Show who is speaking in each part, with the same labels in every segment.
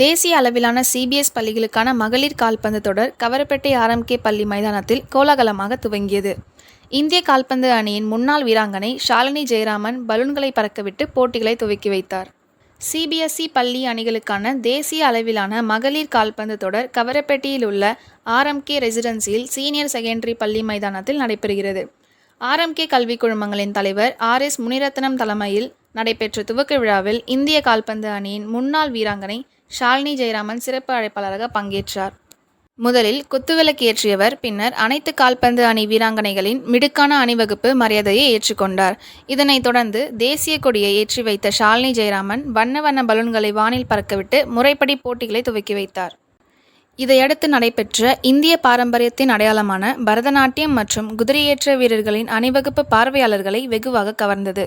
Speaker 1: தேசிய அளவிலான சிபிஎஸ் பள்ளிகளுக்கான மகளிர் கால்பந்து தொடர் கவரப்பேட்டை ஆர்எம்கே பள்ளி மைதானத்தில் கோலாகலமாக துவங்கியது. இந்திய கால்பந்து அணியின் முன்னாள் வீராங்கனை ஷாலினி ஜெயராமன் பலூன்களை பறக்கவிட்டு போட்டிகளை துவக்கி வைத்தார். சிபிஎஸ்இ பள்ளி அணிகளுக்கான தேசிய அளவிலான மகளிர் கால்பந்து தொடர் கவரப்பேட்டையில் உள்ள ஆர்எம்கே ரெசிடென்சியில் சீனியர் செகண்டரி பள்ளி மைதானத்தில் நடைபெறுகிறது. ஆர்எம்கே கல்விக் குழுமங்களின் தலைவர் ஆர் எஸ் முனிரத்னம் தலைமையில் நடைபெற்ற துவக்க விழாவில் இந்திய கால்பந்து அணியின் முன்னாள் வீராங்கனை ஷாலினி ஜெயராமன் சிறப்பு அழைப்பாளராக பங்கேற்றார். முதலில் குத்துவிளக்கு ஏற்றியவர் பின்னர் அனைத்து கால்பந்து அணி வீராங்கனைகளின் மிடுக்கான அணிவகுப்பு மரியாதையை ஏற்றுக்கொண்டார். இதனைத் தொடர்ந்து தேசிய கொடியை ஏற்றி வைத்த ஷாலினி ஜெயராமன் வண்ண வண்ண பலூன்களை வானில் பறக்கவிட்டு முறைப்படி போட்டிகளை துவக்கி வைத்தார். இதையடுத்து நடைபெற்ற இந்திய பாரம்பரியத்தின் அடையாளமான பரதநாட்டியம் மற்றும் குதிரையேற்ற வீரர்களின் அணிவகுப்பு பார்வையாளர்களை வெகுவாக கவர்ந்தது.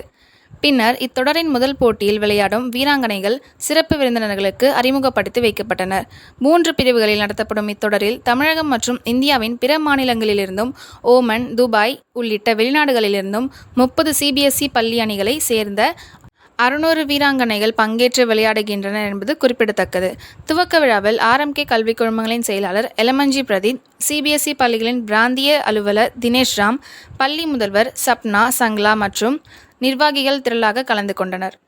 Speaker 1: பின்னர் இத்தொடரின் முதல் போட்டியில் விளையாடும் வீராங்கனைகள் சிறப்பு விருந்தினர்களுக்கு அறிமுகப்படுத்தி வைக்கப்பட்டனர். மூன்று பிரிவுகளில் நடத்தப்படும் இத்தொடரில் தமிழகம் மற்றும் இந்தியாவின் பிற மாநிலங்களிலிருந்தும் ஓமன் துபாய் உள்ளிட்ட வெளிநாடுகளிலிருந்தும் முப்பது சிபிஎஸ்இ பள்ளி அணிகளை சேர்ந்த அறுநூறு வீராங்கனைகள் பங்கேற்று விளையாடுகின்றனர் என்பது குறிப்பிடத்தக்கது. துவக்க விழாவில் ஆர்எம்கே கல்விக் குழுமங்களின் செயலாளர் எலமஞ்சி பிரதீப் சிபிஎஸ்இ பள்ளிகளின் பிராந்திய அலுவலர் தினேஷ் ராம் பள்ளி முதல்வர் சப்னா சங்லா மற்றும் நிர்வாகிகள் திரளாக கலந்து கொண்டனர்.